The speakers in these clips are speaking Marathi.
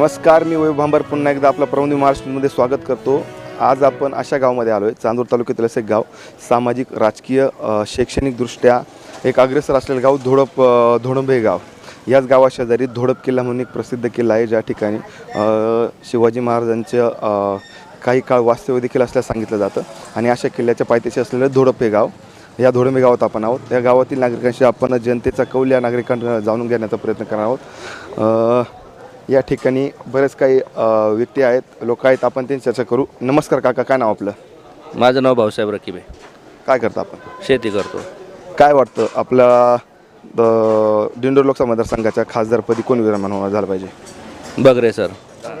नमस्कार मी वैभव भांबर. पुन्हा एकदा आपलं प्रबंध महाराष्ट्रमध्ये स्वागत करतो. आज आपण अशा गावामध्ये आलो आहे चांदूर तालुक्यातील असं एक गाव सामाजिक राजकीय शैक्षणिकदृष्ट्या एक अग्रेसर असलेलं गाव धोडप अ, धोडंबे हे गाव. याच गावाशेजारी धोडप किल्ला म्हणून एक प्रसिद्ध किल्ला आहे ज्या ठिकाणी शिवाजी महाराजांचं काही काळ वास्तव्य देखील असल्यास सांगितलं जातं. आणि अशा किल्ल्याच्या पायथ्याशी असलेलं धोडप हे गाव या धोडंबे गावात आपण आहोत. या गावातील नागरिकांशी आपण जनतेचा कौल या नागरिकांना जाणून घेण्याचा प्रयत्न करणार आहोत. या ठिकाणी बरेच काही व्यक्ती आहेत. लोक आहेत. आपण त्यांची चर्चा करू. नमस्कार काका काय नाव आपलं? माझं नाव भाऊसाहेब रकीबे. काय करता आपण? शेती करतो. काय वाटतं? आपला द- दिंडोर लोकसभा मतदारसंघाच्या खासदारपदी कोण विराजमान होणार झालं पाहिजे? बगरे सर.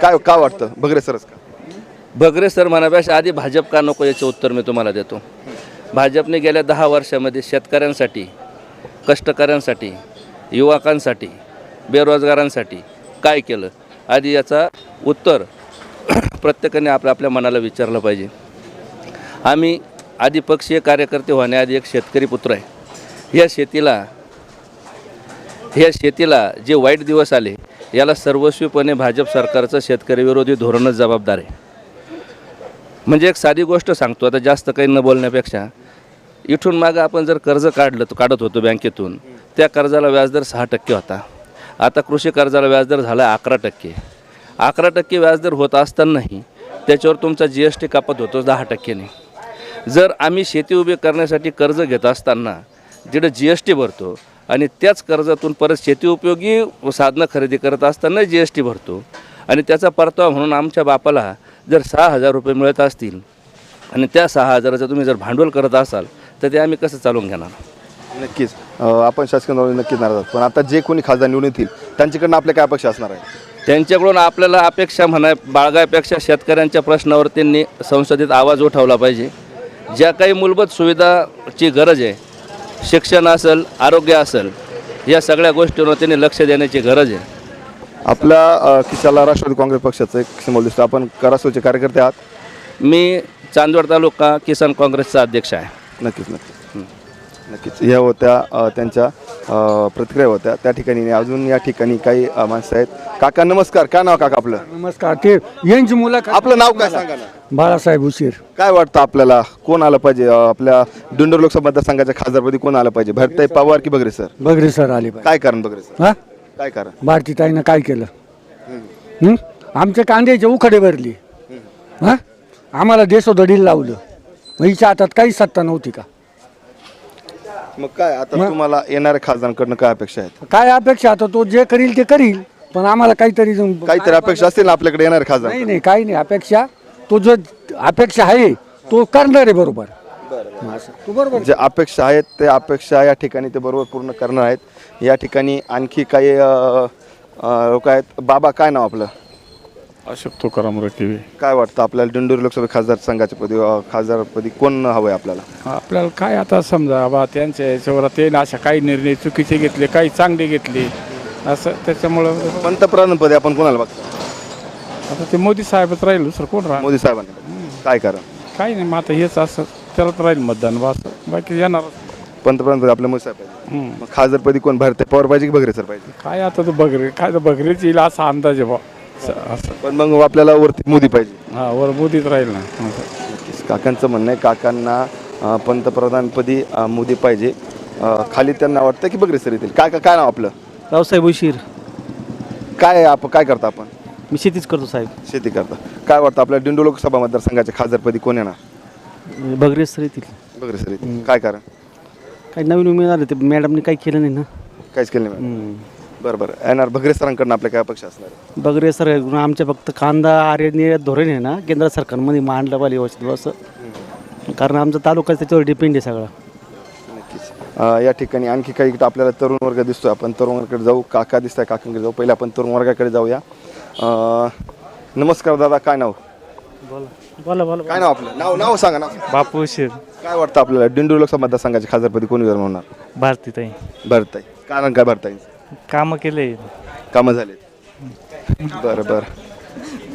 काय का वाटतं? बगरे सरच का? बगरे सर म्हणापेक्षा आधी भाजप का नको याचं उत्तर मी तुम्हाला देतो. भाजपने गेल्या दहा वर्षामध्ये शेतकऱ्यांसाठी कष्टकऱ्यांसाठी युवकांसाठी बेरोजगारांसाठी काय केलं? आधी याचा उत्तर प्रत्येकाने आपल्या आपल्या मनाला विचारलं पाहिजे. आम्ही आधी पक्षीय कार्यकर्ते होण्याआधी एक शेतकरी पुत्र आहे. या शेतीला ह्या शेतीला जे वाईट दिवस आले याला सर्वस्वीपणे भाजप सरकारचं शेतकरीविरोधी धोरणच जबाबदार आहे. म्हणजे एक साधी गोष्ट सांगतो आता जास्त काही न बोलण्यापेक्षा इथून मागं आपण जर कर्ज काढलं काढत होतो बँकेतून त्या कर्जाला व्याजदर सहा टक्के होता. आता कृषी कर्जाला व्याजदर झाला आहे अकरा टक्के. अकरा टक्के व्याजदर होत असतानाही त्याच्यावर तुमचा जी एस टी कापत होतो दहा टक्क्याने जर आम्ही शेती उभी करण्यासाठी कर्ज घेत असताना जिथं जी एस टी भरतो आणि त्याच कर्जातून परत शेती उपयोगी साधनं खरेदी करत असताना जी एस टी भरतो आणि त्याचा परतावा म्हणून आमच्या बापाला जर सहा हजार रुपये मिळत असतील आणि त्या सहा हजाराचं तुम्ही जर भांडवल करत असाल तर ते आम्ही कसं चालवून घेणार? नक्कीच. अ, आपण शासकीय नोंदणी नक्कीच नाराज आहोत. पण आता जे कोणी खासदार निवडून येतील त्यांच्याकडनं आपल्या काय अपेक्षा असणार आहे. त्यांच्याकडून आपल्याला अपेक्षा म्हणा बाळगायपेक्षा शेतकऱ्यांच्या प्रश्नावर त्यांनी संसदेत आवाज उठवला पाहिजे. ज्या काही मूलभूत सुविधाची गरज आहे शिक्षण असेल आरोग्य असेल या सगळ्या गोष्टींवर त्यांनी लक्ष देण्याची गरज आहे. आपल्या अ, खिशाला राष्ट्रवादी काँग्रेस पक्षाचं एक सिंबल दिसतो. आपण करासोचे कार्यकर्ते आहात. मी चांदवड तालुका किसान काँग्रेसचा अध्यक्ष आहे. नक्कीच नक्कीच. नक्कीच. या होत्या त्यांच्या प्रतिक्रिया होत्या. त्या ठिकाणी अजून या ठिकाणी काही माणसं आहेत. काका नमस्कार. काय नाव काका आपलं? नमस्कार. ते यांची मुलाखत. आपलं नाव काय सांगा ना? बाळासाहेब उशीर. काय वाटतं आपल्याला? कोण आलं पाहिजे? आपल्या दिंडोर लोकसभा मतदारसंघाच्या खासदारपदी कोण आलं पाहिजे? भरताई पवार की बगरे सर? बगरे सर आले पाहिजे. काय कारण बगरे सर? हा? काय कारण? भारती ताईनं काय केलं? आमच्या कांद्याचे उखडे भरली. हा? आम्हाला देशोधडीला लावलं. हिच्या हातात काही सत्ता नव्हती का? मग काय आता तुम्हाला येणाऱ्या खासदारांकडनं काय अपेक्षा आहेत? काय अपेक्षा? आता तो जे करील ते करील पण आम्हाला काहीतरी जम- काहीतरी अपेक्षा असतील ना आपल्याकडे येणारे खासदार नाही नाही काही नाही. अपेक्षा तो जो अपेक्षा आहे तो करणार आहे बरोबर. असं. तो बरोबर. जे अपेक्षा आहेत ते अपेक्षा या ठिकाणी ते बरोबर पूर्ण करणार आहेत. या ठिकाणी आणखी काही लोक आहेत. बाबा काय नाव आपलं? अशोक तुकाराम रटिवे काय वाटतं आपल्याला दिंडोरी लोकसभा खासदार संघाच्या पदी अ, खासदारपदी कोण हवं आहे आपल्याला? आपल्याला काय आता समजा बा त्यांच्या याच्यावर ते अशा काही निर्णय चुकीचे घेतले काही चांगले घेतले असं त्याच्यामुळं पंतप्रधानपदी आपण कोणाला बघतो? आता ते मोदी साहेबच राहील दुसरं कोण राहील मोदी साहेबांना. काय कारण? काही नाही मग आता हेच असं त्यालाच राहील मतदान बा असं. बाकी येणार पंतप्रधानपदी आपल्या मोदी साहेब पाहिजे मग खासदारपदी कोण? भरते पवार पाहिजे की बगरे सर पाहिजे? काय आता तो बगरे काय तर बगरेच येईल असा अंदाज आहे बा. असं असं. पण मग आपल्याला वरती मोदी पाहिजे. हा वर मोदीच राहील ना. असं. नक्कीच. काकांचं म्हणणं आहे काकांना अ, पंतप्रधानपदी अ, मोदी पाहिजे. अ, खाली त्यांना वाटतं की बगरे सर येतील? काय काय नाव आपलं? रावसाहेब उशीर. काय आप काय करता आपण? मी शेतीच करतो साहेब. शेती करता. काय वाटतं आपल्या दिंडो लोकसभा मतदारसंघाच्या खासदारपदी कोण येणार? बगरेस सर येथील बगरे सर येतील. काय कारण? काही नवीन उमेद आले ते मॅडमने काही केलं नाही ना. काहीच केलं नाही. मॅडम. बरं बरं. येणार बगरे सरांकडनं आपल्या काय अपेक्षा असणार? आहे? बगरे सर आमच्या फक्त कांदा आर्य धोरण आहे ना केंद्र सरकारमध्ये मांडलं पाहिजे व्यवस्थित असं कारण आमचा तालुका त्याच्यावर डिपेंड आहे सगळा. नक्कीच. अं, या ठिकाणी आणखी काही इकडं आपल्याला तरुण वर्ग दिसतोय. आपण तरुण वर्गाकडे जाऊ. काका दिसत आहे काकांकडे जाऊ. पहिले आपण तरुण वर्गाकडे जाऊया. अं, नमस्कार दादा काय नाव? बोला. बोला काय नाव आपलं? नाव नाव सांगा नाव बापू उशीर काय वाटतं आपल्याला? दिंडोरी लोकसभा मतदारसंघाच्या खासदारपदी कोण विधान होणार? भारती ताई भरताई कारण काय भरताई कामं केले. कामं झालेत. बरं बरं.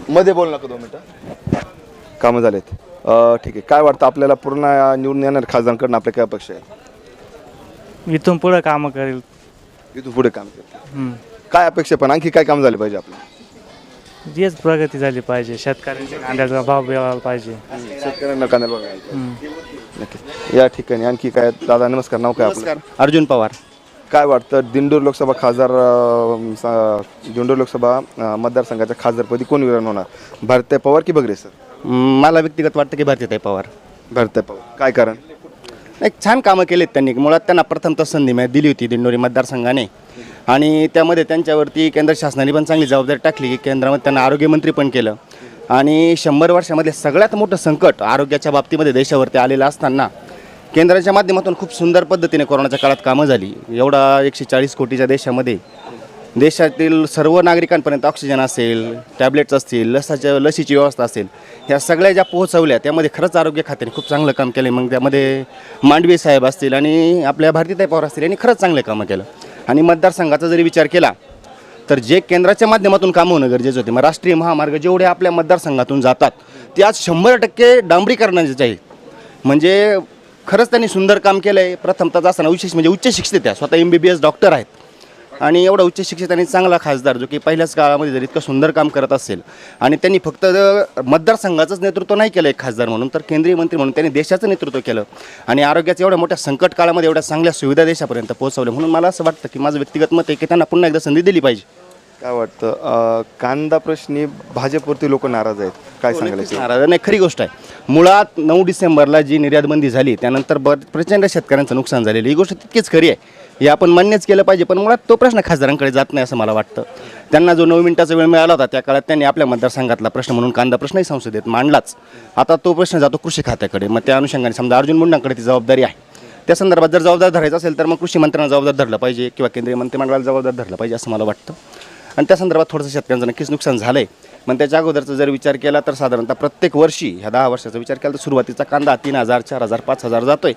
मध्ये बोल नका दोन मिनटं. कामं झालेत. अं, ठीक आहे. काय वाटतं आपल्याला पूर्ण निवडून येणार खासदारांकडून आपल्या काय अपेक्षा आहे इथून पुढं कामं करेल. इथून पुढे काम करते हम्म. काय अपेक्षा पण? आणखी काय काम झाले पाहिजे आपलं? हेच प्रगती झाली पाहिजे. शेतकऱ्यांच्या कांद्याचा भाव मिळाला पाहिजे. शेतकऱ्यांना कांद्याला बघायला. नक्कीच या ठिकाणी आणखी काय? दादा नमस्कार. नाव काय आपलं? अर्जुन पवार. काय वाटतं? दिंडोर लोकसभा खासदार दिंडोर लोकसभा मतदारसंघाच्या खासदारपदी कोण विरान होणार? भारतीय पवार की बगरे सर? मला व्यक्तिगत वाटतं की भारतीताई पवार. भारतीय पवार. काय कारण? एक छान कामं केलीत त्यांनी. मुळात त्यांना प्रथमतः संधी मिळत दिली होती दिंडोरी मतदारसंघाने. आणि त्यामध्ये त्यांच्यावरती केंद्र शासनाने पण चांगली जबाबदारी टाकली. की केंद्रामध्ये त्यांना आरोग्यमंत्री पण केलं. आणि शंभर वर्षामध्ये सगळ्यात मोठं संकट आरोग्याच्या बाबतीमध्ये देशावरती आलेलं असताना केंद्राच्या माध्यमातून खूप सुंदर पद्धतीने कोरोनाच्या काळात कामं झाली. एवढा एकशे चाळीस कोटीच्या देशामध्ये देशातील सर्व नागरिकांपर्यंत ऑक्सिजन असेल टॅबलेट्स असतील लसाच्या लसीची व्यवस्था असेल ह्या सगळ्या ज्या पोहोचवल्या त्यामध्ये खरंच आरोग्य खात्याने खूप चांगलं काम केलं. मग त्यामध्ये मांडवी साहेब असतील आणि आपल्या भारतीताई पवार असतील यांनी खरंच चांगलं कामं केलं. आणि मतदारसंघाचा जरी विचार केला तर जे केंद्राच्या माध्यमातून कामं होणं गरजेचं होते. मग राष्ट्रीय महामार्ग जेवढे आपल्या मतदारसंघातून जातात ते आज शंभर टक्के डांबरीकरणाचे आहेत म्हणजे खरंच त्यांनी सुंदर काम केलं आहे प्रथमतः असताना विशेष म्हणजे उच्च शिक्षित त्या स्वतः M B B S doctor आहेत. आणि एवढा उच्च शिक्षित आणि चांगला खासदार जो की पहिल्याच काळामध्ये जर इतकं सुंदर काम करत असेल. आणि त्यांनी फक्त मतदारसंघाचंच नेतृत्व नाही केलं एक खासदार म्हणून तर केंद्रीय मंत्री म्हणून त्यांनी देशाचं नेतृत्व केलं. आणि आरोग्याचं एवढ्या मोठ्या संकट काळामध्ये एवढ्या चांगल्या सुविधा देशापर्यंत पोहोचवल्या. म्हणून मला असं वाटतं की माझं व्यक्तिगत मत आहे की त्यांना पुन्हा एकदा संधी दिली पाहिजे. काय वाटतं? अं, कांदा प्रश्नी भाजपवरती लोक नाराज आहेत. काय सांगायला याच्यावर? नाराज नाही खरी गोष्ट आहे. मुळात नऊ डिसेंबरला जी निर्यात बंदी झाली त्यानंतर बर प्रचंड शेतकऱ्यांचं नुकसान झालेलं ही गोष्ट तितकीच खरी आहे. हे आपण मान्यच केलं पाहिजे पण मुळात तो प्रश्न खासदारांकडे जात नाही असं मला वाटतं. त्यांना जो नऊ मिनिटाचा वेळ मिळाला होता त्या काळात त्यांनी आपल्या मतदारसंघातला प्रश्न म्हणून कांदा प्रश्नही संसदेत मांडलाच. आता तो प्रश्न जातो कृषी खात्याकडे. मग त्या अनुषंगाने समजा अर्जुन मुंडांकडे ती जबाबदारी आहे. त्या संदर्भात जर जबाबदार धरायचं असेल तर मग कृषी मंत्र्यांना जबाबदार धरलं पाहिजे किंवा केंद्रीय मंत्रिमंडळाला जबाबदार धरलं पाहिजे असं मला वाटतं. आणि त्या संदर्भात थोडंसं शेतकऱ्यांचं नक्कीच नुकसान झालं आहे पण त्याच्या अगोदरचा जर विचार केला तर साधारणतः प्रत्येक वर्षी ह्या दहा वर्षाचा विचार केला तर सुरुवातीचा कांदा तीन हजार चार हजार पाच हजार जातोय.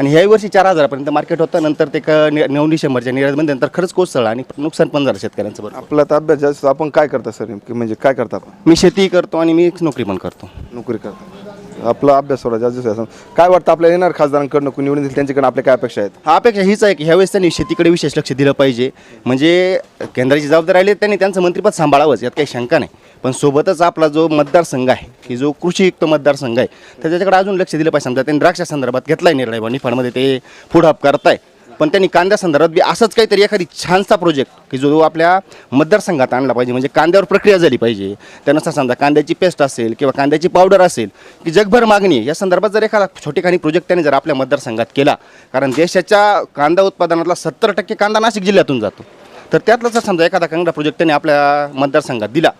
आणि ह्याही वर्षी चार हजारापर्यंत मार्केट होतं नंतर ते नऊ डिसेंबरच्या निर्यातबंदीनंतर खरंच कोसळलं आणि नुकसान पण झालं शेतकऱ्यांचं बरं आपला तर अभ्यास जास्त आपण काय करता सर म्हणजे काय करता आपण? मी शेती करतो आणि मी नोकरी पण करतो. नोकरी करता. आपला अभ्यास थोडा जास्त असं. काय वाटतं आपल्या येणार खासदारांकडनं कोणी निवडून येतील? त्यांच्याकडनं आपल्या काय अपेक्षा आहेत? हा अपेक्षा हीच आहे की ह्यावेळेस त्यांनी शेतीकडे विशेष लक्ष दिलं पाहिजे. म्हणजे केंद्राची जबाबदारी आली त्यांनी त्यांचं मंत्रिपद सांभाळावंच यात काही शंका नाही. पण सोबतच आपला जो मतदारसंघ आहे की जो कृषीयुक्त मतदारसंघ आहे तर त्याच्याकडे अजून लक्ष दिलं पाहिजे. समजा त्यांनी द्राक्षा संदर्भात घेतलाय निर्णय बा निफाडमध्ये ते पुढं अप करताय. पण त्यांनी कांद्या संदर्भात बी असंच काहीतरी एखादी छानसा प्रोजेक्ट की जो आपल्या मतदारसंघात आणला पाहिजे. म्हणजे कांद्यावर प्रक्रिया झाली पाहिजे. त्यानुसार समजा कांद्याची पेस्ट असेल किंवा कांद्याची पावडर असेल की जगभर मागणी या संदर्भात जर एखादा छोटेखानी प्रोजेक्ट त्यांनी जर आपल्या मतदारसंघात केला कारण देशाच्या कांदा उत्पादनातला सत्तर टक्के कांदा नाशिक जिल्ह्यातून जातो. तर त्यातला जर समजा एखादा कांदा प्रोजेक्ट त्यांनी आपल्या मतदारसंघात दिला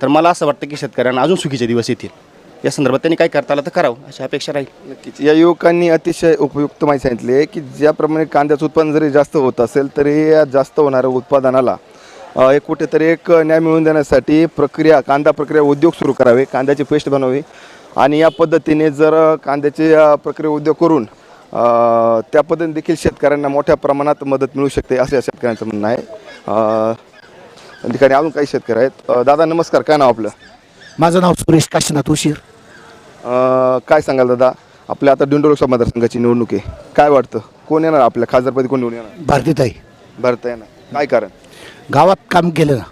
तर मला असं वाटतं की शेतकऱ्यांना अजून सुखीचे दिवस येतील. या संदर्भात त्यांनी काय करता आलं तर करावं अशी अपेक्षा राहील. नक्कीच. या युवकांनी अतिशय उपयुक्त माहिती सांगितली आहे की ज्याप्रमाणे कांद्याचं उत्पादन जरी जास्त होत असेल तरी या जास्त होणाऱ्या उत्पादनाला अ, एक कुठेतरी एक न्याय मिळवून देण्यासाठी प्रक्रिया कांदा प्रक्रिया उद्योग सुरू करावे कांद्याची पेस्ट बनवावी. आणि या पद्धतीने जर कांद्याचे अ, प्रक्रिया उद्योग करून अ, त्या पद्धतीने देखील शेतकऱ्यांना मोठ्या प्रमाणात मदत मिळू शकते असं या शेतकऱ्यांचं म्हणणं आहे. अ, ठिकाणी अजून काही शेतकरी आहेत. अ, दादा नमस्कार. काय नाव आपलं? माझं नाव सुरेश काशीनाथ उशीर. काय सांगाल दादा? आपल्या आता दिंडोर लोकसभा मतदारसंघाची निवडणूक आहे. काय वाटतं? कोण येणार आपल्या खासदारपदी? कोण निवडून येणार? भारतीताई. भारत येणार. काय कारण? गावात काम केलं ना.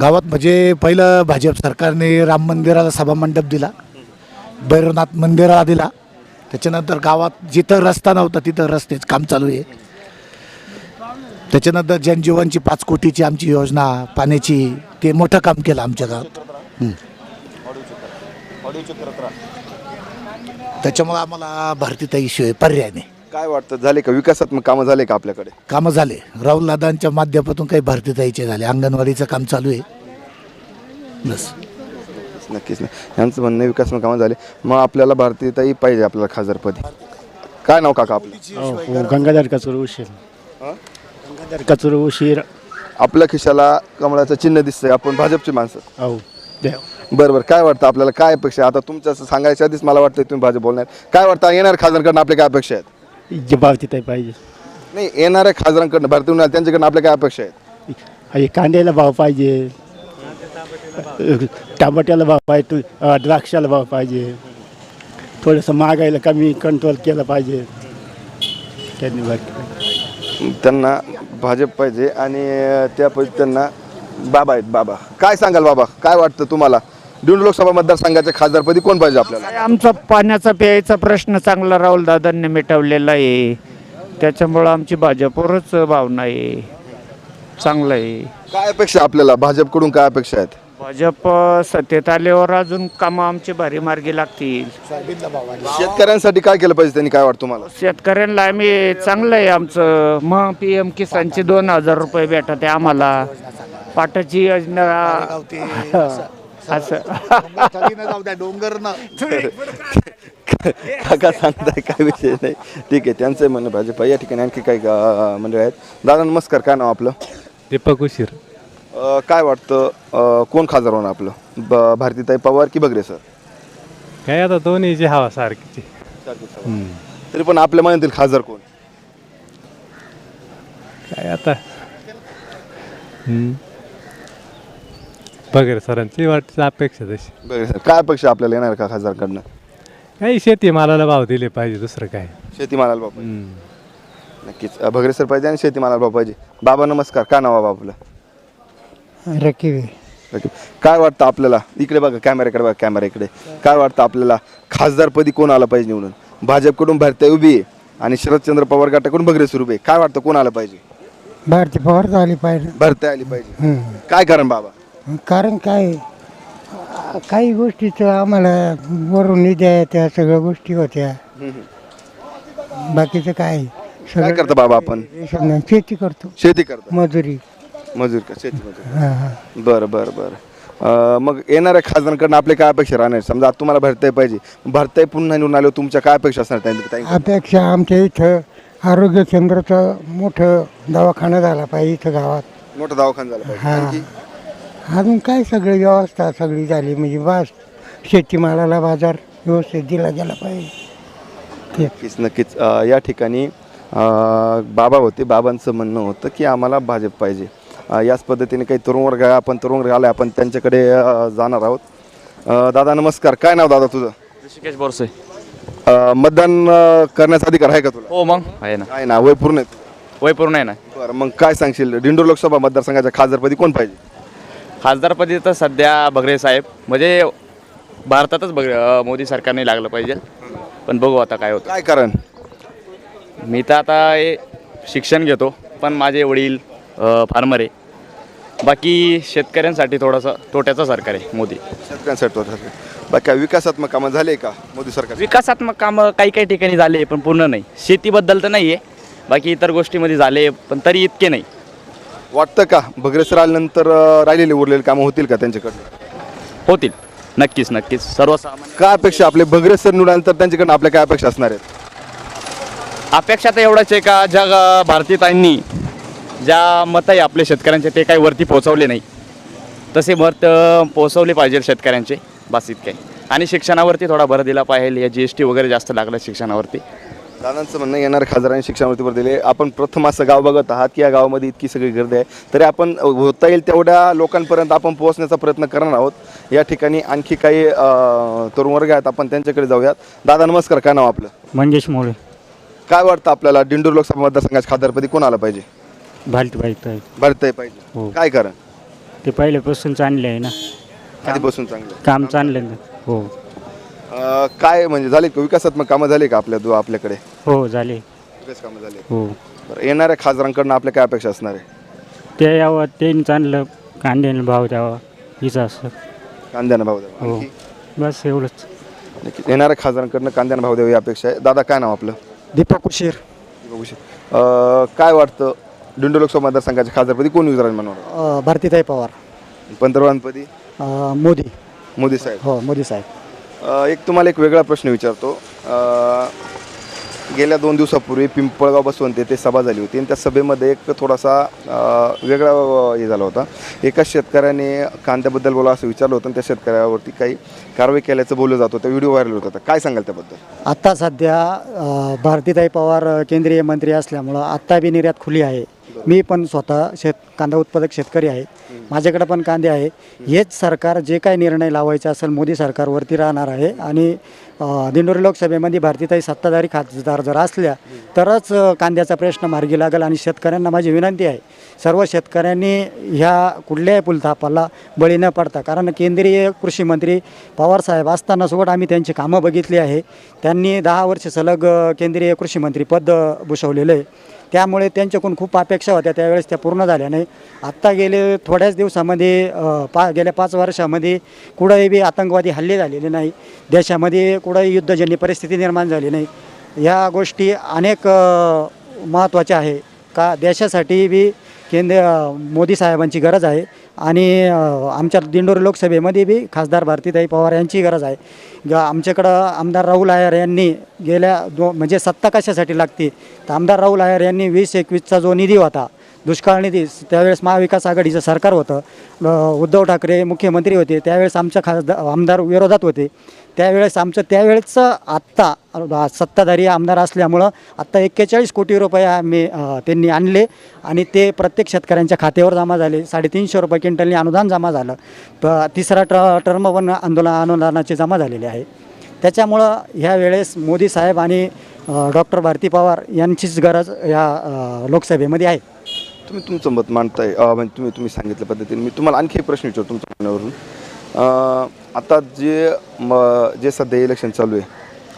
गावात म्हणजे पहिलं भाजप सरकारने राम मंदिराला सभामंडप दिला. भैरवनाथ मंदिराला दिला. त्याच्यानंतर गावात जिथं रस्ता नव्हता तिथं रस्तेच काम चालू आहे. त्याच्यानंतर जनजीवनची पाच कोटीची आमची योजना पाण्याची ते मोठं काम केलं आमच्या गावात. त्याच्यामुळं आम्हाला भारतीताईशिवाय पर्याय नाही. काय वाटतं झाले का? विकासात्मक कामं झाले का आपल्याकडे? कामं झाले. राहुल दादांच्या माध्यमातून काही भारतीताईचे झाले. अंगणवाडीचं काम चालू आहे. बस. नक्कीच नाही यांचं म्हणणं आहे विकासात्मक कामं झाले. मग आपल्याला भारतीयताई पाहिजे आपल्याला खासदारपदी. काय नाव काका आपलं? हो गंगाधर कचूर उशीर. गंगाधर कचूर उशीर. आपल्या खिशाला कमळाचं चिन्ह दिसतंय. आपण भाजपची माणसं. हो देव बरं बरं. काय वाटतं आपल्याला? काय अपेक्षा आहे? आता तुमच्या असं सांगायच्या आधीच मला वाटतं तुम्ही भाजप बोलणार. काय वाटतं? येणार खासदारांकडनं आपल्या काय अपेक्षा आहेत? जे पावती पाहिजे. नाही येणाऱ्या खासदारांकडनं भारतीय उन्हाळ्यात त्यांच्याकडनं आपल्या काय अपेक्षा आहेत? हे कांद्याला भाव पाहिजे. टमाट्याला भाव पाहिजे. अ, द्राक्षाला भाव पाहिजे. थोडंसं महागाईला कमी कंट्रोल केलं पाहिजे. त्यांनी बाकी त्यांना भाजप पाहिजे आणि त्या पद्धती त्यांना बाबा आहेत बाबा. काय सांगाल बाबा? काय वाटतं तुम्हाला? दिंडोरी लोकसभा मतदारसंघाच्या खासदारपदी कोण पाहिजे आपल्याला? आमचा पाण्याचा प्यायचा प्रश्न चांगला राहुल दादांनी मिटवलेला आहे. त्याच्यामुळं आमची भाजपवरच भावना आहे. चांगलं आहे. काय अपेक्षा आपल्याला? भाजपकडून काय अपेक्षा आहेत? भाजप सत्तेत आल्यावर अजून कामं आमची भारी मार्गी लागतील. शेतकऱ्यांसाठी काय केलं पाहिजे? त्यांनी काय वाटतं तुम्हाला? शेतकऱ्यांना आम्ही चांगलं आहे आमचं. मग पी एम किसानचे दोन हजार रुपये भेटत आहे आम्हाला. पाटाची योजना असं. डोंगर ना काका सांगताय काय विषय नाही. ठीक आहे त्यांचं म्हणणं भाजप. या ठिकाणी आणखी काही अं, मंडळी आहेत. दादा नमस्कार. काय नाव आपलं? दीपक उशीर. अं, काय वाटतं अं, कोण खासदार होणार आपलं? ब भारतीताई पवार की बगरे सर? काय आता दोन्हीची हवा सारखीची. तरी पण आपल्या मनातील खासदार कोण? काय आता? हम्म. बघेर सरांची वाटतं अपेक्षा तशी. बगरे सर. काय अपेक्षा आपल्याला येणार का खासदारकडनं? काही शेतीमालाला भाव दिले पाहिजे दुसरं काय. शेतीमालाला बाबा हम्म. नक्कीच. अं, भगरे सर पाहिजे आणि शेतीमालाला बाबा पाहिजे. बाबा नमस्कार. काय नाव बाबा आपलं रकिबी. ओके. काय वाटतं आपल्याला? इकडे बघा कॅमेऱ्याकडे बघा कॅमेरा इकडे. काय वाटतं आपल्याला? खासदारपदी कोण आलं पाहिजे निवडून? भाजपकडून भरताई उभी आहे आणि शरदचंद्र पवार गटाकडून बगरे सुरू आहे. काय वाटतं कोण आलं पाहिजे? भारती पवार झाली पाहिजे. भरताई आली पाहिजे. काय कारण बाबा? कारण काय? काही गोष्टीचं आम्हाला वरून निध्या त्या सगळ्या गोष्टी होत्या. बाकीचं काय? काय करता बाबा आपण? सगळं शेती करतो. शेती करता. मजुरी. मजूर का? शेती मजूर. हां हां. बरं बरं बरं. अं, मग येणाऱ्या खासदारांकडनं आपले काय अपेक्षा राहणार? समजा आता तुम्हाला भरताई पाहिजे. भरताई पुन्हा निवडून आलो तुमच्या काय अपेक्षा असणार त्यांनी? अपेक्षा आमच्या इथं आरोग्य केंद्राचं मोठं दवाखाना झाला पाहिजे इथं गावात. मोठा दवाखाना झाला पाहिजे. आणखी? अजून काय सगळी व्यवस्था सगळी झाली? म्हणजे बस शेतीमालाला बाजार व्यवस्थित दिला गेला पाहिजे. नक्कीच नक्कीच. अं, या ठिकाणी अं, बाबा होते. बाबांचं म्हणणं होतं की आम्हाला भाजप पाहिजे. अं, याच पद्धतीने काही तरुण वर्ग आहे आपण तरुण वर्ग आले आपण त्यांच्याकडे अं, जाणार आहोत. अं, दादा नमस्कार. काय नाव दादा तुझं? ऋषिकेश बोरसे. अं, मतदान अं, करण्याचा अधिकार आहे का तुला? हो मग. आहे ना. आहे ना. वय पूर्ण आहे तुझं? वय पूर्ण आहे ना. बरं मग काय सांगशील? दिंडोर लोकसभा मतदारसंघाच्या खासदारपदी कोण पाहिजे? खासदारपदी तर सध्या बगरे साहेब. म्हणजे भारतातच बगरे अं, मोदी सरकारने लागलं पाहिजे. पण बघू आता काय होतं. काय कारण? मी तर आता हे शिक्षण घेतो पण माझे वडील फार्मर आहे. बाकी शेतकऱ्यांसाठी थोडंसं तोट्याचं सरकार आहे मोदी. शेतकऱ्यांसाठी सरकार. बाकी काय विकासात्मक कामं झाले का मोदी सरकार? विकासात्मक कामं काही काही ठिकाणी झाले पण पूर्ण नाही. शेतीबद्दल तर नाही आहे बाकी इतर गोष्टीमध्ये झाले पण तरी इतके नाही. वाटतं का? भगरेसर आल्यानंतर अं, राहिलेले उरलेले कामं होतील का त्यांच्याकडनं? होतील. नक्कीच नक्कीच. सर्वसामान्य काय अपेक्षा? आपले भगरेसर निवडल्यानंतर त्यांच्याकडनं आपल्या काय अपेक्षा असणार आहेत? अपेक्षा तर एवढंच आहे का ज्या अ, भारतीतांनी ज्या मत आहे आपले शेतकऱ्यांचे ते काही वरती पोहोचवले नाही. तसे मत अ, पोहोचवले पाहिजे शेतकऱ्यांचे बस इतके. आणि शिक्षणावरती थोडा भर दिला पाहिजे या जी एस टी वगैरे जास्त लागलं शिक्षणावरती. दादांचं म्हणणं येणार खासदारांनी शिक्षणावरती भर दिले. आपण प्रथम असं गाव बघत आहात की या गावामध्ये इतकी सगळी गर्दी आहे. तरी आपण होता येईल तेवढ्या लोकांपर्यंत आपण पोहोचण्याचा प्रयत्न करणार आहोत. या ठिकाणी आणखी काही तरुण वर्ग आहेत आपण त्यांच्याकडे जाऊयात. दादा नमस्कार. काय नाव आपलं? मंगेश मोळे काय वाटतं आपल्याला? दिंडूर लोकसभा मतदारसंघाच्या खासदारपदी कोण आलं पाहिजे? भारती पाहिजे पाहिजे. हो. काय कारण? ते पहिल्यापासून चांगले आहे ना. आधीपासून चांगलं काम चांगलं ना. हो. अं, काय म्हणजे झाले का? विकासात्मक कामं झाले का आपल्या दो आपल्याकडे? हो झाले. विकास कामं झाले. हो. बरं येणाऱ्या खासदारांकडनं आपल्या काय अपेक्षा असणार आहे? ते यावं ते चांगलं कांद्याला भाव द्यावा हिचं असं. कांद्यानं भाव द्यावा. हो. आणखी? बस एवढंच. नक्कीच येणाऱ्या खासदारांकडनं कांद्यानं भाव द्यावा ही अपेक्षा आहे. दादा काय नाव आपलं? दीपक उशीर. बघू शक अं, काय वाटतं? दिंडो लोकसभा मतदारसंघाच्या खासदारपदी कोण युजराज म्हणून? भारतीताई पवार. पंतप्रधानपदी? मोदी. मोदी साहेब. हो मोदी साहेब. एक तुम्हाला एक वेगळा प्रश्न विचारतो. गेल्या दोन दिवसापूर्वी पिंपळगाव बसवंत येथे सभा झाली होती आणि त्या सभेमध्ये एक थोडासा वेगळा हे झाला होता. एका शेतकऱ्याने कांद्याबद्दल बोला असं विचारलं होतं आणि त्या शेतकऱ्यावरती काही कारवाई केल्याचं बोललं जात होतं. व्हिडिओ व्हायरल होत होता. काय सांगाल त्याबद्दल? आत्ता सध्या भारतीताई पवार केंद्रीय मंत्री असल्यामुळं आत्ता बी निर्यात खुली आहे. मी पण स्वतः शेत कांदा उत्पादक शेतकरी आहे. माझ्याकडे पण कांदे आहे. हेच सरकार जे काही निर्णय लावायचे असेल मोदी सरकारवरती राहणार आहे. आणि दिंडोरी लोकसभेमध्ये भारतीताई सत्ताधारी खासदार जर असल्या तरच कांद्याचा प्रश्न मार्गी लागेल आणि शेतकऱ्यांना माझी विनंती आहे. सर्व शेतकऱ्यांनी ह्या कुठल्याही पुलतापाला बळी न पडता कारण केंद्रीय कृषी मंत्री पवारसाहेब असताना सोबत आम्ही त्यांची कामं बघितली आहे. त्यांनी दहा वर्ष सलग केंद्रीय कृषी मंत्री पद भूषवलेलं आहे. त्यामुळे त्यांच्याकडून खूप अपेक्षा होत्या. त्यावेळेस त्या पूर्ण झाल्या नाही. आत्ता गेले थोड्याच दिवसामध्ये पा गेल्या पाच वर्षामध्ये कुठंही बी आतंकवादी हल्ले झालेले नाही. देशामध्ये कुठंही युद्धजन्य परिस्थिती निर्माण झाली नाही. ह्या गोष्टी अनेक महत्त्वाच्या आहे. का देशासाठी बी केंद्र मोदी साहेबांची गरज आहे. आणि आमच्या दिंडोरी लोकसभेमध्ये बी खासदार भारतीताई पवार यांची गरज आहे. ग आमच्याकडं आमदार राहुल आयर यांनी गेल्या दो म्हणजे सत्ता कशासाठी लागते? तर आमदार राहुल आयर यांनी वीस एकवीसचा जो निधी होता दुष्काळ निधी त्यावेळेस महाविकास आघाडीचं सरकार होतं. उद्धव ठाकरे मुख्यमंत्री होते. त्यावेळेस आमच्या खासदार आमदार विरोधात होते. त्यावेळेस आमचं त्यावेळेचं आत्ता सत्ताधारी आमदार असल्यामुळं आत्ता एक्केचाळीस कोटी रुपये आम्ही त्यांनी आणले आणि ते प्रत्येक शेतकऱ्यांच्या खात्यावर जमा झाले. साडेतीनशे रुपये क्विंटलने अनुदान जमा झालं. प तिसरा ट टर्म वन आंदोलन अनुदानाचे जमा झालेले आहे. त्याच्यामुळं ह्या वेळेस मोदी साहेब आणि डॉक्टर भारती पवार यांचीच गरज या लोकसभेमध्ये आहे. तुम्ही तुमचं मत मांडताय अं, म्हणजे तुम्ही तुम्ही सांगितल्या पद्धतीने. मी तुम्हाला आणखी एक प्रश्न विचारतो तुमच्या म्हणण्यावरून अं, आता जे म जे सध्या इलेक्शन चालू आहे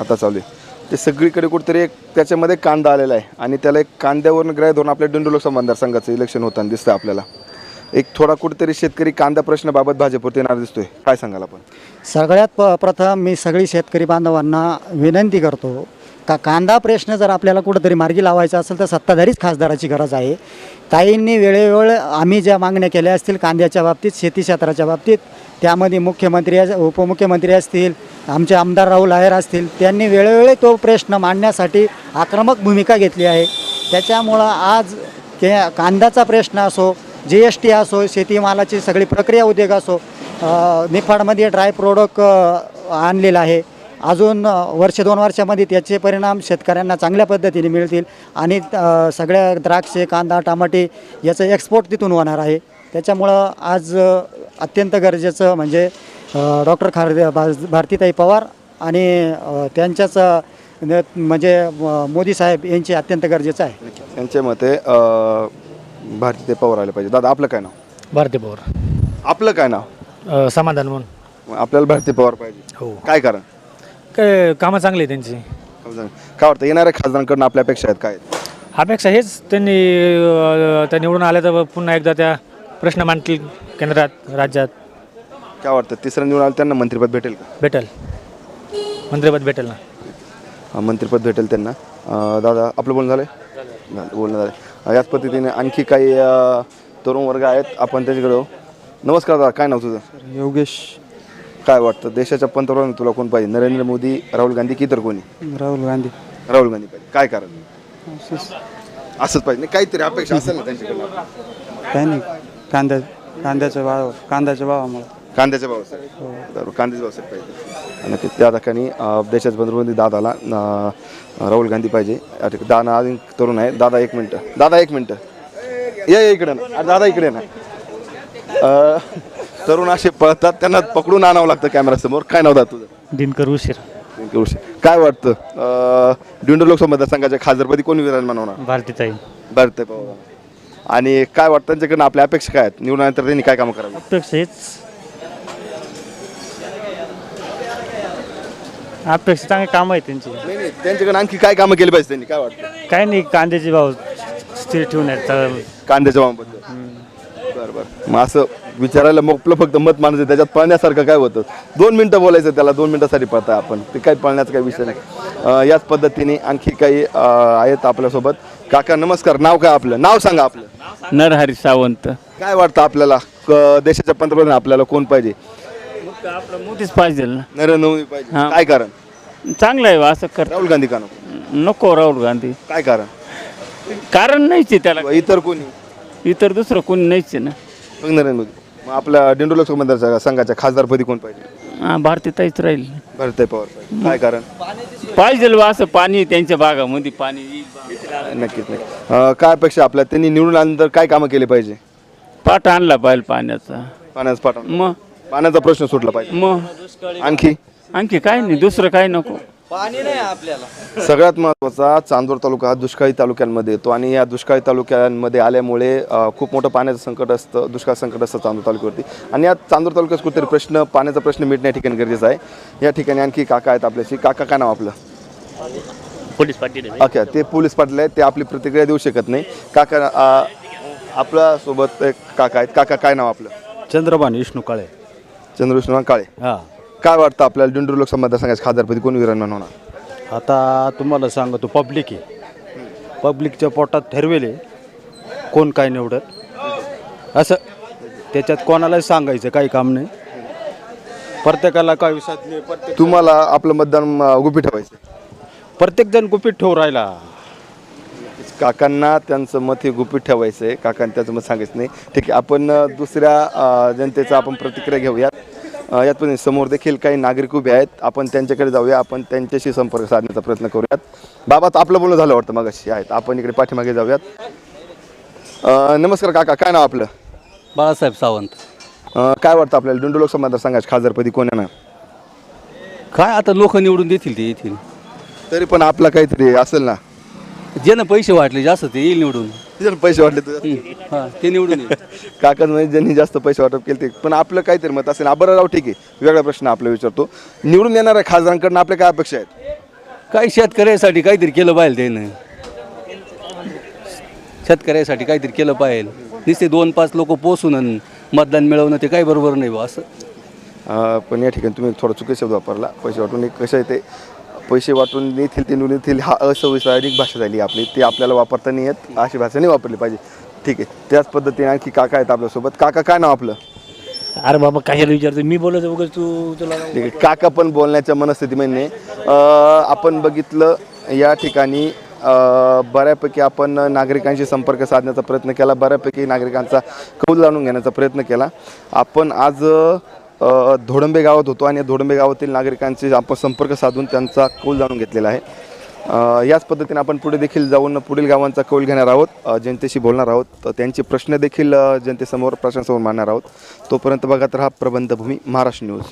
आता चालू आहे ते सगळीकडे कुठेतरी एक त्याच्यामध्ये कांदा आलेला आहे. आणि त्याला एक कांद्यावरून ग्राह्य धरून आपल्या दिंडोलो मतदारसंघाचं इलेक्शन होताना दिसतं आपल्याला. एक थोडा कुठेतरी शेतकरी कांदा प्रश्नाबाबत भाजपवरती येणार दिसतोय. काय सांगाल आपण? सगळ्यात प प्रथम मी सगळी शेतकरी बांधवांना विनंती करतो का कांदा प्रश्न जर आपल्याला कुठंतरी मार्गी लावायचा असेल तर सत्ताधारीच खासदाराची गरज आहे. ताईंनी वेळोवेळ आम्ही ज्या मागण्या केल्या असतील कांद्याच्या बाबतीत शेती क्षेत्राच्या बाबतीत त्यामध्ये मुख्यमंत्री अस- उपमुख्यमंत्री असतील आमचे आमदार राहुल आहेर असतील त्यांनी वेळोवेळी तो प्रश्न मांडण्यासाठी आक्रमक भूमिका घेतली आहे. त्याच्यामुळं आज के कांद्याचा प्रश्न असो जी एस टी असो शेतीमालाची सगळी प्रक्रिया उद्योग असो निफाडमध्ये ड्राय प्रोडक्ट आणलेलं आहे. अजून वर्ष दोन वर्षामध्ये त्याचे परिणाम शेतकऱ्यांना चांगल्या पद्धतीने मिळतील. आणि सगळ्या द्राक्षे कांदा टमाटे याचं एक्सपोर्ट तिथून होणार आहे. त्याच्यामुळं आज अत्यंत गरजेचं म्हणजे डॉक्टर खार भा- भारतीताई पवार आणि त्यांच्याच म्हणजे मोदी साहेब यांचे अत्यंत गरजेचं आहे. यांच्या मते अं, भारती ते पवार आले पाहिजे. दादा आपलं काय नाव? भारती पवार. आपलं काय नाव? समाधान म्हणून. आपल्याला भारती पवार पाहिजे. हो. काय कारण? काय कामं चांगली आहे त्यांची. काय वाटतं येणाऱ्या खासदारांकडून आपल्या अपेक्षा आहेत काय आहेत? अपेक्षा हेच त्यांनी अं, त्या निवडून आल्या तर पुन्हा एकदा त्या प्रश्न मांडतील केंद्रात राज्यात. काय वाटतं तिसऱ्या निवडून आलं त्यांना मंत्रिपद भेटेल का? भेटेल. मंत्रिपद भेटेल ना. अ, मंत्रिपद भेटेल त्यांना. अ, दादा आपलं बोलणं झालं झालं बोलणं झालं अ, याच पद्धतीने आणखी काही अ, तरुण वर्ग आहेत आपण त्याच्याकडे जाऊ. नमस्कार दादा काय नाव तुझं? योगेश काय वाटतं? देशाच्या पंतप्रधान तुला कोण पाहिजे? नरेंद्र मोदी राहुल गांधी की इतर कोणी? राहुल गांधी. राहुल गांधी पाहिजे. काय कारण? असंच. पाहिजे. नाही, काहीतरी अपेक्षा असेल ना त्यांच्याकडनं? काय नाही. कांद्या कांद्याचा भाव कांद्याच्या भावामुळे. कांद्याच्या भावासाठी बरोबर कांद्याच्या भावासाठी पाहिजे. आणि ते- त्या ठिकाणी अ, देशाचे पंतप्रधान दादाला अ, राहुल गांधी पाहिजे. या ठिकाणी दादा अजून तरुण आहे. दादा एक मिनटं. दादा एक मिनटं. ये ये इकडे ना. अरे दादा इकडे ना. अ, तरुण असे पळतात त्यांना पकडून आणावं लागतं कॅमेरासमोर काय नाव दादा तुझं? दिनकर उशीर. you, उर्शी. काय वाटतं? दिंडोरी लोकसभा मतदारसंघाच्या खासदारपदी कोण विधान होणार? भारतीताई. भारत पवार आणि काय वाटतं त्यांच्याकडनं आपल्या अपेक्षा काय आहेत? निवडून आल्यानंतर त्यांनी काय कामं करावी? अपेक्षा हेच. अपेक्षा चांगली कामं आहेत त्यांची. नाही त्यांच्याकडे आणखी काय कामं केली पाहिजे त्यांनी? काय वाटतं? काय नाही कांद्याचे भाव स्थिर ठेवून आहेत कांद्याच्या भावाबद्दल. बरं बरं. मग असं विचारायला मोकलं फक्त मत मानायचं त्याच्यात पळण्यासारखं काय होतं? दोन मिनटं बोलायचं त्याला दोन मिनटासाठी पळताय आपण. ते काही पळण्याचा काही विषय नाही. याच पद्धतीने आणखी काही आहेत आपल्यासोबत. काका नमस्कार. नाव काय आपलं? नाव सांगा आपलं. नरहरी सावंत. काय वाटतं आपल्याला? क- देशाच्या पंतप्रधान आपल्याला कोण पाहिजे? आपलं मोदीच पाहिजे ना. नरेंद्र मोदी पाहिजे. काय कारण? चांगलं आहे असं कर राहुल गांधी का नको? नको राहुल गांधी. काय कारण? कारण नाहीच आहे त्याला. इतर कोणी? इतर दुसरं कोणी नाहीच आहे ना. मग नरेंद्र मोदी. मग आपल्या दिंडोरी लोकसभा मतदारसंघ- संघाच्या खासदारपदी कोण पाहिजे? हा भारतीताईच राहील. भारतीय पवार. पाहिजे काय कारण? पाहिजे बा असं पाणी त्यांच्या भागामध्ये पाणी येईल. बा. नक्कीच. नाही अं, काय अपेक्षा आपल्या? त्यांनी निवडून आल्यानंतर काय कामं केली पाहिजे? पाट आणला पाहिजे पाण्याचा. पाण्याचा पाठवून मग? पाण्याचा प्रश्न सुटला पाहिजे. मग? आणखी? आणखी काय नाही दुसरं काय नको. सगळ्यात महत्त्वाचा चांदोर तालुका हा दुष्काळी तालुक्यांमध्ये येतो आणि या दुष्काळी तालुक्यांमध्ये आल्यामुळे अ, खूप मोठं पाण्याचं संकट असतं दुष्काळ संकट असतं चांदोर तालुक्यावरती. आणि या चांदोर तालुक्यात कुठेतरी प्रश्न पाण्याचा प्रश्न मिटण्या ठिकाणी गरजेचं आहे. या ठिकाणी आणखी काका आहेत आपल्याशी. काका काय नाव आपलं? पोलीस पाटील ओके ते पोलीस पाटील आहेत. ते आपली प्रतिक्रिया देऊ शकत नाही. काका अ, आपल्यासोबत एक काका आहेत. काका काय नाव आपलं? चंद्रभान विष्णू काळे. चंद्रविष्णू काळे. हां. काय वाटतं आपल्याला दिंडूर लोकसभा मतदारसंघाच्या खासदारपदी कोण विराजमान होणार? आता तुम्हाला सांगतो पब्लिक आहे. पब्लिकच्या पोटात ठरवेले कोण काय निवडत असं त्याच्यात कोणालाही सांगायचं काही काम नाही. प्रत्येकाला काय विषयातले प्रत्येक तुम्हाला आपलं मतदान अ, गुपित ठेवायचं प्रत्येकजण गुपित ठेवू राहिला. काकांना त्यांचं मत हे गुपित ठेवायचं आहे काकांना त्याचं मत सांगायचं नाही. ठीक आहे आपण अ, दुसऱ्या अ, जनतेचा आपण प्रतिक्रिया घेऊयात. यात पण समोर देखील काही नागरिक उभे आहेत. आपण त्यांच्याकडे जाऊया. आपण त्यांच्याशी संपर्क साधण्याचा प्रयत्न करूयात. बाबा तर आपलं बोलणं झालं वाटतं मगाशी. आहेत. आपण इकडे पाठीमागे जाऊयात. नमस्कार काका. काय नाव आपलं? बाळासाहेब सावंत. काय वाटतं आपल्याला? दिंडू लोकसभा मतदारसंघाच्या खासदारपदी कोण येणार? काय आता लोक निवडून देतील ते येतील तरी पण आपला काहीतरी असेल ना? ज्यानं पैसे वाटले जास्त ते येईल निवडून. जर पैसे वाटले हां ते निवडून येईल. काका म्हणजे ज्यांनी जास्त पैसे वाटप केले ते. पण आपलं काहीतरी मत असेल. बरं राव ठीक आहे. वेगळा प्रश्न आपला विचारतो. निवडून येणाऱ्या खासदारांकडनं. आपल्या काय अपेक्षा आहेत? काही शेतकऱ्यासाठी काहीतरी केलं पाहिजे त्यानं. शेतकऱ्यासाठी काहीतरी केलं पाहिजे नुसते दोन पाच लोक पोचून आणि मतदान मिळवणं ते काही बरोबर नाही बा असं. अं, पण या ठिकाणी तुम्ही थोडा चुकीचा शब्द वापरला. पैसे वाटून एक कसं आहे ते? पैसे वाटून येथील ते येथील हा असंविधानिक भाषा झाली आपली. ती आपल्याला वापरता नाही येत अशी भाषा नाही वापरली पाहिजे. ठीक आहे त्याच पद्धतीने आणखी काका आहेत आपल्यासोबत. काका काय नाव आपलं? अरे बाबा कशाला विचारतो मी बोलत वगैरे तू तुला ठीक आहे काका पण बोलण्याच्या मनस्थितीमध्ये नाही अं, आपण बघितलं या ठिकाणी बऱ्यापैकी आपण नागरिकांशी संपर्क साधण्याचा प्रयत्न केला बऱ्यापैकी नागरिकांचा कौल जाणून घेण्याचा प्रयत्न केला. आपण आज धोडंबे गावात होतो आणि धोडंबे गावातील नागरिकांचे आपण संपर्क साधून त्यांचा कौल जाणून घेतलेला आहे. याच पद्धतीने आपण पुढे देखील जाऊन पुढील गावांचा कौल घेणार आहोत. जनतेशी बोलणार आहोत. त्यांचे प्रश्न देखील जनतेसमोर प्रशासनासमोर मांडणार आहोत. तोपर्यंत बघत राहा प्रबंधभूमी महाराष्ट्र न्यूज.